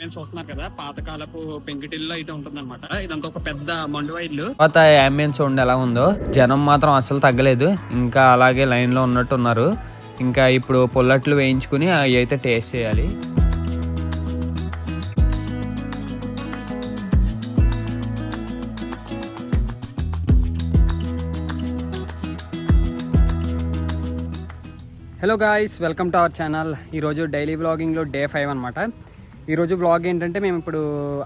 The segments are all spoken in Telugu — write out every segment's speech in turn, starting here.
మేము చూస్తున్నారు కదా పాతకాలపు పెంకిటిల్లు అయితే ఉంటుందన్నమాట. ఇదంతా ఒక పెద్ద మండువా ఇల్లు తర్వాత అంబియన్స్ చూడండి ఎలా ఉందో. జనం మాత్రం అసలు తగ్గలేదు. ఇంకా అలాగే లైన్లో ఉన్నట్టు ఉన్నారు ఇంకా ఇప్పుడు పుల్లట్లు వేయించుకుని అవి అయితే టేస్ట్ చేయాలి. Hello guys welcome to our channel ఈరోజు డైలీ బ్లాగింగ్లో డే ఫైవ్ అనమాట ఈరోజు బ్లాగ్ ఏంటంటే మేము ఇప్పుడు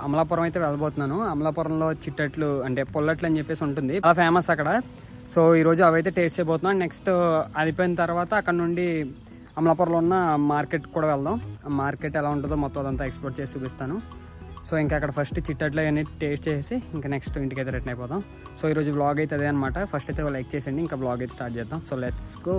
అమలాపురం అయితే వెళ్ళబోతున్నాను. అమలాపురంలో చిట్టట్లు అంటే పొల్లట్లు అని చెప్పేసి ఉంటుంది. చాలా ఫేమస్ అక్కడ. సో ఈరోజు అవైతే టేస్ట్ చేయబోతున్నాం. నెక్స్ట్ అయిపోయిన తర్వాత అక్కడ నుండి అమలాపురంలో ఉన్న మార్కెట్ కూడా వెళ్దాం. ఆ మార్కెట్ ఎలా ఉంటుందో మొత్తం అదంతా ఎక్స్ప్లోర్ చేసి చూపిస్తాను. సో ఇంకా అక్కడ ఫస్ట్ చిట్టట్లు అవన్నీ టేస్ట్ చేసి ఇంకా నెక్స్ట్ ఇంటికి అయితే రిటర్న్ అయిపోదాం. సో ఈరోజు బ్లాగ్ అయితే అదే అనమాట ఫస్ట్ అయితే లైక్ చేసేయండి. ఇంకా బ్లాగ్ అయితే స్టార్ట్ చేద్దాం. సో లెట్స్ గో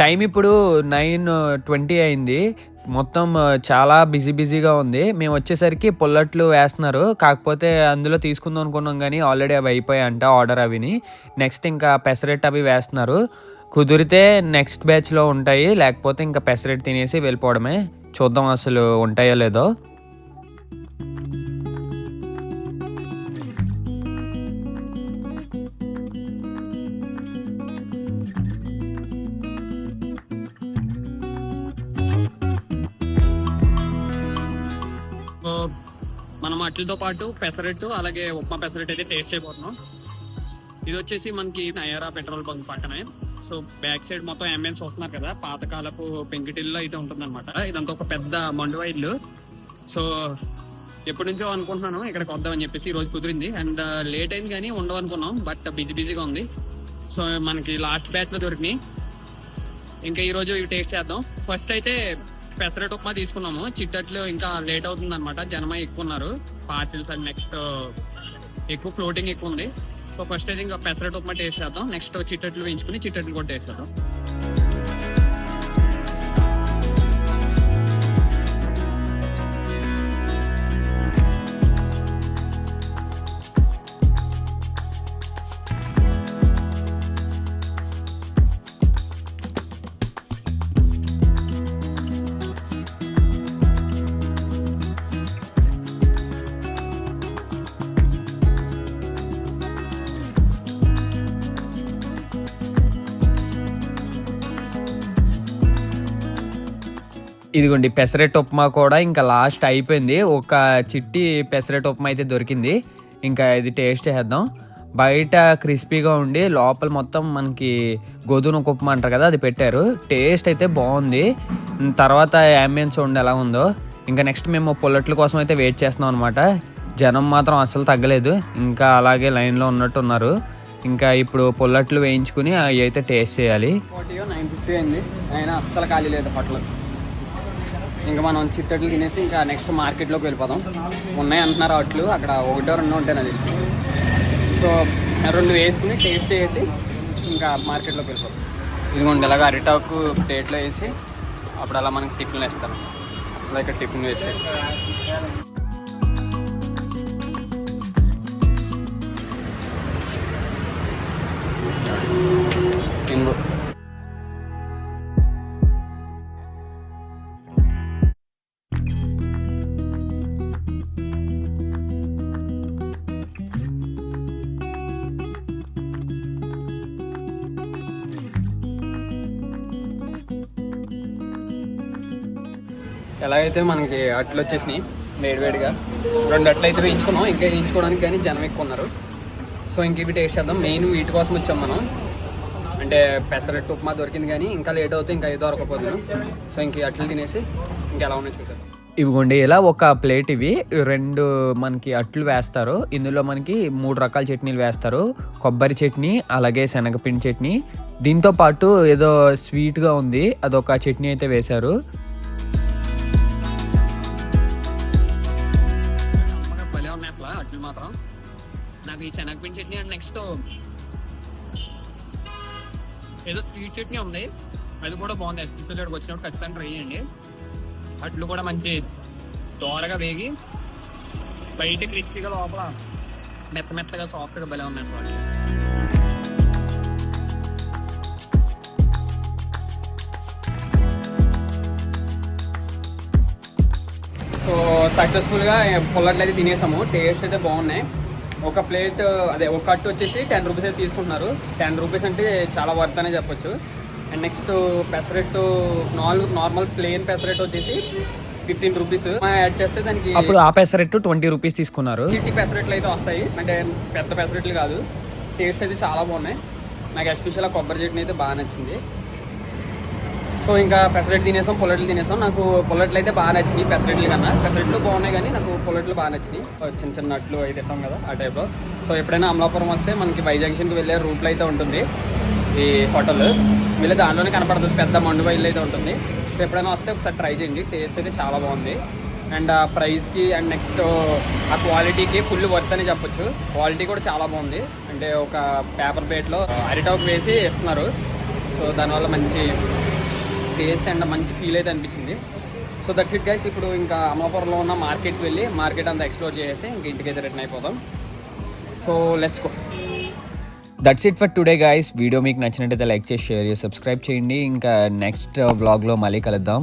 టైం ఇప్పుడు నైన్ ట్వంటీ అయింది. మొత్తం uh, చాలా బిజీ బిజీగా ఉంది. మేము వచ్చేసరికి పుల్లట్లు వేస్తున్నారు. కాకపోతే అందులో తీసుకుందాం అనుకున్నాం కానీ ఆల్రెడీ అవి అయిపోయాయంట ఆర్డర్ అవిని. నెక్స్ట్ ఇంకా పెసరెట్ అవి వేస్తున్నారు. కుదిరితే నెక్స్ట్ బ్యాచ్లో ఉంటాయి. లేకపోతే ఇంకా పెసరెట్ తినేసి వెళ్ళిపోవడమే. చూద్దాం అసలు ఉంటాయో లేదో. వాటితో పాటు పెసరెట్టు అలాగే ఉప్మా పెసరెట్ అయితే టేస్ట్ చేయబోతున్నాం. ఇది వచ్చేసి మనకి నయారా పెట్రోల్ బంక్ పక్కనే. సో బ్యాక్ సైడ్ మొత్తం ఎంఎన్స్ వస్తున్నారు కదా. పాతకాలపు పెంకిటిల్లో అయితే ఉంటుందన్నమాట. ఇదంతా ఒక పెద్ద మండువా ఇల్లు సో ఎప్పటి నుంచో అనుకుంటున్నాను ఇక్కడికి వద్దామని చెప్పేసి ఈ రోజు కుదిరింది. అండ్ uh, లేట్ అయింది కానీ ఉండవనుకున్నాం బట్ బిజీ బిజీగా ఉంది. సో మనకి లాస్ట్ బ్యాచ్లో దొరికినాయి. ఇంకా ఈ రోజు ఇవి టేస్ట్ చేద్దాం. ఫస్ట్ అయితే పెసరెట్ ఉప్మా తీసుకున్నాము. చిట్టట్లు ఇంకా లేట్ అవుతుంది అనమాట జనమే ఎక్కువ ఉన్నారు. పార్సిల్స్ అండ్ నెక్స్ట్ ఎక్కువ ఫ్లోటింగ్ ఎక్కువ ఉంది. సో ఫస్ట్ అయితే ఇంకా పెసరట్ ఉప్మా టేస్ట్ చేద్దాం. నెక్స్ట్ చిట్టట్లు వేయించుకుని చిట్టట్లు కూడా టేస్ట్ చేద్దాం. ఇదిగోండి పెసరెట్ ఉప్మా కూడా ఇంకా లాస్ట్ అయిపోయింది. ఒక చిట్టి పెసరెట్ ఉప్మా అయితే దొరికింది. ఇంకా ఇది టేస్ట్ చేద్దాం. బయట క్రిస్పీగా ఉండి లోపల మొత్తం మనకి గోధుమ ఉప్మా అంటారు కదా అది పెట్టారు. టేస్ట్ అయితే బాగుంది. తర్వాత అంబియన్స్ ఉండి ఎలా ఉందో. ఇంకా నెక్స్ట్ మేము పుల్లట్ల కోసం అయితే వెయిట్ చేస్తున్నాం అనమాట జనం మాత్రం అస్సలు తగ్గలేదు. ఇంకా అలాగే లైన్లో ఉన్నట్టు ఉన్నారు. ఇంకా ఇప్పుడు పొల్లట్లు వేయించుకుని అవి అయితే టేస్ట్ చేయాలి. నైన్ ఫిఫ్టీ అయింది. అయినా అస్సలు ఖాళీ లేదు హోటల్ ఇంకా మనం చిట్టట్లు తినేసి ఇంకా నెక్స్ట్ మార్కెట్లోకి వెళ్ళిపోదాం. ఉన్నాయి అంటున్నారు అట్లు. అక్కడ ఒకటో రెండో ఉంటాయి నాకు తెలిసి. సో రెండు వేసుకుని టేస్ట్ చేసి ఇంకా మార్కెట్లోకి వెళ్ళిపోతాం ఇదిగోండి ఇలాగ అరిటాకు ప్లేట్లో వేసి అప్పుడు అలా మనకి టిఫిన్ వేస్తారు అసలు ఇక్కడ టిఫిన్ వేసేసి ఇంకో ఎలాగైతే మనకి అట్లు వచ్చేసినాయి వేడివేడిగా రెండు అట్లు అయితే వేయించుకున్నాం ఇంకా వేయించుకోవడానికి కానీ జనం ఎక్కువ ఉన్నారు. సో ఇంక ఇవి టేస్ట్ చేద్దాం. మెయిన్ వీటి కోసం వచ్చాం మనం. అంటే పెసరట్టు ఉప్మా దొరికింది కానీ ఇంకా లేట్ అవుతే ఇంకా ఏదో దొరకపోతున్నాం సో ఇంక అట్లు తినేసి ఇంకా ఎలా ఉన్నాయో చూసేద్దాం. ఇవిగోండి ఇలా ఒక ప్లేట్ ఇవి. రెండు మనకి అట్లు వేస్తారు. ఇందులో మనకి మూడు రకాల చట్నీలు వేస్తారు. కొబ్బరి చట్నీ అలాగే శనగపిండి చట్నీ. దీంతో పాటు ఏదో స్వీట్గా ఉంది. అదొక చట్నీ అయితే వేశారు. మాత్రం. నాకు ఈ శనగపిండి చట్నీ అండ్ నెక్స్ట్ ఏదో స్వీట్ చట్నీ ఉంది. అది కూడా బాగుంది. ఎస్పీసీలోకి వచ్చినప్పుడు ఖచ్చితంగా ట్రై చేయండి. అట్లు కూడా మంచి దోరగా వేగి బయట క్రిస్పీగా లోపల మెత్త మెత్తగా సాఫ్ట్గా భలే ఉన్నాయి సో సక్సెస్ఫుల్గా పుల్లట్లు అయితే తినేసాము. టేస్ట్ అయితే బాగున్నాయి. ఒక ప్లేట్ అదే ఒక కట్టు వచ్చేసి టెన్ రూపీస్ అయితే తీసుకుంటున్నారు. టెన్ రూపీస్ అంటే చాలా వర్త్ అనే చెప్పొచ్చు. అండ్ నెక్స్ట్ పెసరెట్టు నాలుగు నార్మల్ ప్లేన్ పెసరెట్ వచ్చేసి ఫిఫ్టీన్ రూపీస్ యాడ్ చేస్తే దానికి అప్పుడు ఆ పెసరెట్టు ట్వంటీ రూపీస్ తీసుకున్నారు. చిట్టి పెసరెట్లు అయితే వస్తాయి. అంటే పెద్ద పెసరెట్లు కాదు. టేస్ట్ అయితే చాలా బాగున్నాయి. నాకు ఎస్పెషల్ కొబ్బరి చట్నీ అయితే బాగా నచ్చింది. సో ఇంకా పెసరెట్ తినేసాం పొల్లట్లు తినేసాం. నాకు పొల్లట్లు అయితే బాగా నచ్చినాయి పెసరెట్లు కన్నా. పెసరెట్లు బాగున్నాయి కానీ నాకు పొల్లట్లు బాగా నచ్చినాయి. చిన్న చిన్న నట్లు అయితే ఇస్తాం కదా ఆ టైప్లో సో ఎప్పుడైనా అమలాపురం వస్తే మనకి వైజంక్షన్కి వెళ్ళే రూట్లో అయితే ఉంటుంది. ఈ హోటల్. వీళ్ళ దాంట్లోనే కనపడుతుంది. పెద్ద మండు బయలు అయితే ఉంటుంది. సో ఎప్పుడైనా వస్తే ఒకసారి ట్రై చేయండి. టేస్ట్ అయితే చాలా బాగుంది. అండ్ ఆ ప్రైస్కి అండ్ నెక్స్ట్ ఆ క్వాలిటీకి ఫుల్ వర్త్ అని చెప్పొచ్చు. క్వాలిటీ కూడా చాలా బాగుంది. అంటే ఒక పేపర్ ప్లేట్లో అరిటాక్ వేసి ఇస్తున్నారు సో దానివల్ల మంచి టేస్ట్ అండ్ మంచి ఫీల్ అయితే అనిపించింది. సో దట్స్ ఇట్ గైస్ ఇప్పుడు ఇంకా అమలాపురంలో ఉన్న మార్కెట్కి వెళ్ళి మార్కెట్ అంతా ఎక్స్ప్లోర్ చేసేసి ఇంక ఇంటికైతే రిటర్న్ అయిపోదాం. So let's go that's it for today guys video మీకు నచ్చినట్టయితే లైక్ చేసి షేర్ చేసి సబ్స్క్రైబ్ చేయండి. ఇంకా నెక్స్ట్ వ్లాగ్లో uh, మళ్ళీ కలుద్దాం.